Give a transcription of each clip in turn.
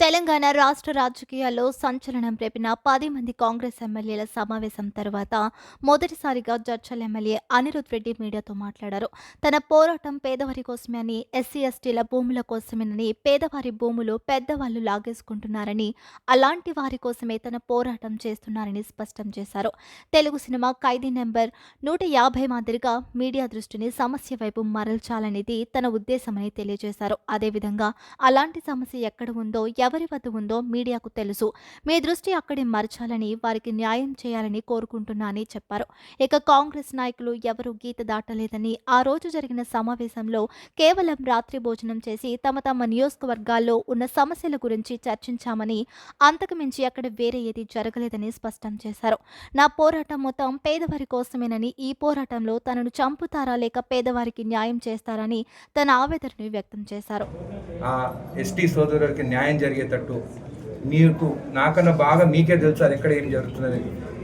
తెలంగాణ రాష్ట్ర రాజకీయాల్లో సంచలనం రేపిన పది మంది కాంగ్రెస్ ఎమ్మెల్యేల సమావేశం తర్వాత మొదటిసారిగా జడ్చల్ ఎమ్మెల్యే అనిరుద్ రెడ్డి మీడియాతో మాట్లాడారు. తన పోరాటం పేదవారి కోసమే అని ఎస్సీ ఎస్టీల భూముల కోసమేనని పేదవారి భూములు పెద్దవాళ్ళు లాగేసుకుంటున్నారని అలాంటి వారి కోసమే తన పోరాటం చేస్తున్నారని స్పష్టం చేశారు. తెలుగు సినిమా ఖైదీ నెంబర్ నూట యాభై మాదిరిగా మీడియా దృష్టిని సమస్య వైపు మరల్చాలనేది తన ఉద్దేశమని తెలియజేశారు. అదేవిధంగా అలాంటి సమస్య ఎక్కడ ఉందో ఎవరి వద్ద ఉందో మీడియాకు తెలుసు. మీ దృష్టి అక్కడే మరచాలని వారికి న్యాయం చేయాలని కోరుకుంటున్నానని చెప్పారు. ఇక కాంగ్రెస్ నాయకులు ఎవరూ గీత దాటలేదని ఆ రోజు జరిగిన సమావేశంలో కేవలం రాత్రి భోజనం చేసి తమ తమ నియోజకవర్గాల్లో ఉన్న సమస్యల గురించి చర్చించామని అంతకుమించి అక్కడ వేరే ఏది జరగలేదని స్పష్టం చేశారు. నా పోరాటం మొత్తం పేదవారి కోసమేనని ఈ పోరాటంలో తనను చంపుతారా లేక పేదవారికి న్యాయం చేస్తారని తన ఆవేదనను వ్యక్తం చేశారు. ఎస్టీ సోదరులకి న్యాయం జరిగేటట్టు మీకు నాకన్నా బాగా మీకే తెలుసు అది ఎక్కడ ఏం జరుగుతున్నది.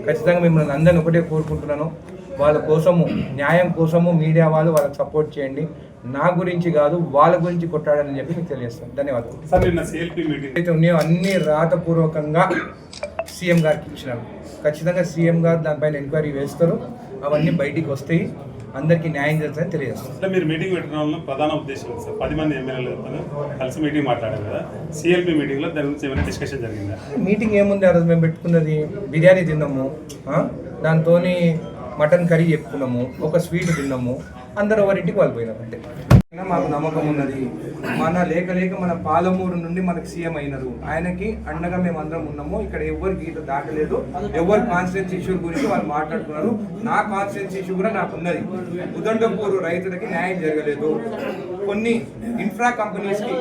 ఖచ్చితంగా మిమ్మల్ని అందరిని ఒకటే కోరుకుంటున్నాను. వాళ్ళ కోసము న్యాయం కోసము మీడియా వాళ్ళు వాళ్ళకి సపోర్ట్ చేయండి. నా గురించి కాదు వాళ్ళ గురించి కొట్టాడని చెప్పి మీకు తెలియజేస్తాను. ధన్యవాదాలు. అయితే ఉన్నాయో అన్ని రాతపూర్వకంగా సీఎం గారికి ఇచ్చినాను ఖచ్చితంగా సీఎం గారు దానిపైన ఎంక్వైరీ వేస్తారు. అవన్నీ బయటికి వస్తాయి. అందరికీ న్యాయం జరుగుతుందని తెలియజేస్తాను అంటే మీరు మీటింగ్ పెట్టడం వల్ల ప్రధాన ఉద్దేశం ఏంటి సార్? పది మంది ఎమ్మెల్యేలతో కలిసి మీటింగ్ మాట్లాడారు కదా. సిఎల్పి మీటింగ్లో దాని గురించి ఏమైనా డిస్కషన్ జరిగిందా? మీటింగ్ ఏముంది ఆ రోజు మేము పెట్టుకున్నది? బిర్యానీ తిన్నాము దాంతో మటన్ కర్రీ చెప్పుకున్నాము ఒక స్వీట్ తిన్నాము అందరు ఎవరింటికి వాళ్ళు పోయినాం అంతే. మాకు నమ్మకం ఉన్నది. మన లేక లేక మన పాలమూరు నుండి మనకి సీఎం అయినారు. ఆయనకి అండగా మేము అందరం ఉన్నాము. ఇక్కడ ఎవరు గీత దాటలేదు. ఎవరు కాన్స్టిట్యూన్స్ ఇష్యూ గురించి వాళ్ళు మాట్లాడుతున్నారు నా కాన్స్టిట్యూన్స్ ఇష్యూ కూడా నాకు ఉన్నది. ఉదండపూరు రైతులకి న్యాయం జరగలేదు. కొన్ని ఇన్ఫ్రా కంపెనీస్కి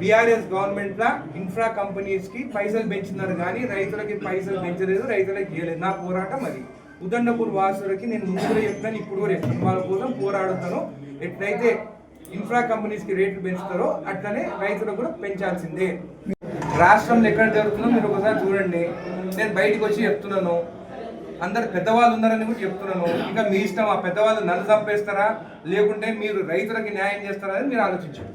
బీఆర్ఎస్ గవర్నమెంట్ లా ఇన్ఫ్రా కంపెనీస్కి పైసలు పెంచినారు కానీ రైతులకి పైసలు పెంచలేదు రైతులకి ఇవ్వలేదు నా పోరాటం అది. ఉదండపూర్ వాసులకి నేను ముందు చెప్తాను ఇప్పుడు కూడా చెప్తాను వాళ్ళ కోసం పోరాడుతాను. ఎట్లయితే ఇన్ఫ్రా కంపెనీస్కి రేట్లు పెంచుతారో అట్లనే రైతులకు కూడా పెంచాల్సిందే. రాష్ట్రంలో ఎక్కడ జరుగుతుందో మీరు ఒకసారి చూడండి. నేను బయటకు వచ్చి చెప్తున్నాను. అందరు పెద్దవాళ్ళు ఉన్నారని కూడా చెప్తున్నాను. ఇంకా మీ ఇష్టం ఆ పెద్దవాళ్ళు నన్ను చంపేస్తారా? లేకుంటే మీరు రైతులకి న్యాయం చేస్తారా అని మీరు ఆలోచించండి.